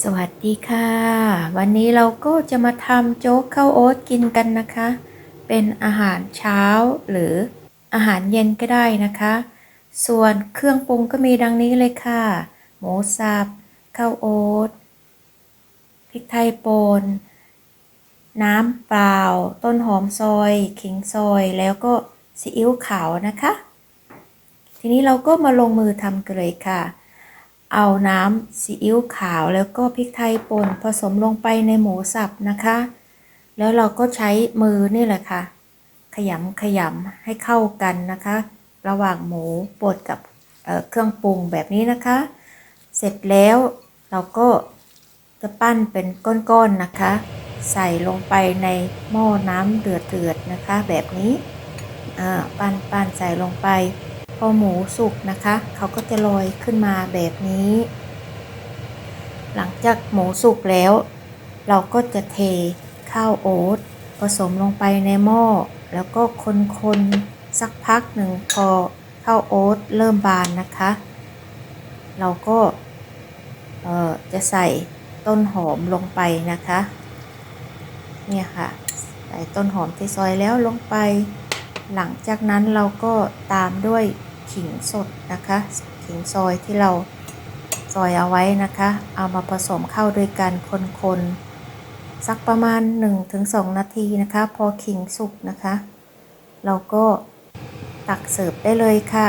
สวัสดีค่ะ วันนี้เราก็จะมาทำโจ๊กข้าวโอ๊ตกินกันนะคะ เป็นอาหารเช้าหรืออาหารเย็นก็ได้นะคะ ส่วนเครื่องปรุงก็มีดังนี้เลยค่ะ หมูสับข้าวโอ๊ตพริกไทยป่นน้ำเปล่า ต้นหอมซอยขิงซอยแล้วก็ซีอิ๊วขาวนะคะ ทีนี้เราก็มาลงมือทำกันเลยค่ะ เอาน้ำซีอิ๊วขาวแล้วก็พริกไทยป่นผสมลงไปในหมูสับนะคะ แล้วเราก็ใช้มือนี่แหละค่ะ ขยำขยำให้เข้ากันนะคะ ระหว่างหมูบดกับเเครื่องปรุงแบบนี้นะคะ เสร็จแล้วเราก็จะปั้นเป็นก้อนๆนะคะ ใส่ลงไปในหม้อน้ำเดือดๆนะคะ แบบนี้ปั้นปั้นใส่ลงไป อหมูสุกนะคะ เขาก็จะลอยขึ้นมาแบบนี้ หลังจากหมูสุกแล้ว เราก็จะเทข้าวโอ๊ตผสมลงไปในหม้อ แล้วก็คนๆสักพักหนึ่งพอข้าวโอ๊ตเริ่มบานนะคะ เราก็จะใส่ต้นหอมลงไปนะคะ เนี่ยค่ะ ใส่ต้นหอมที่ซอยแล้วลงไป หลังจากนั้นเราก็ตามด้วย ขิงสดนะคะ ขิงซอยที่เราซอยเอาไว้นะคะ เอามาผสมเข้าด้วยกันคนๆสักประมาณ 1-2 นาทีนะคะ พอขิงสุกนะคะ เราก็ตักเสิร์ฟได้เลยค่ะ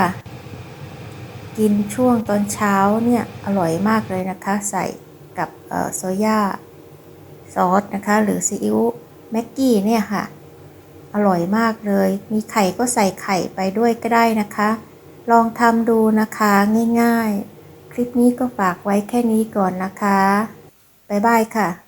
กินช่วงตอนเช้าเนี่ยอร่อยมากเลยนะคะ ใส่กับโซย่าซอสนะคะ หรือซีอิ๊วแม็กกี้เนี่ยค่ะ อร่อยมากเลย มีไข่ก็ใส่ไข่ไปด้วยก็ได้นะคะ ลองทำดูนะคะง่ายๆ คลิปนี้ก็ฝากไว้แค่นี้ก่อนนะคะ บ๊ายบายค่ะ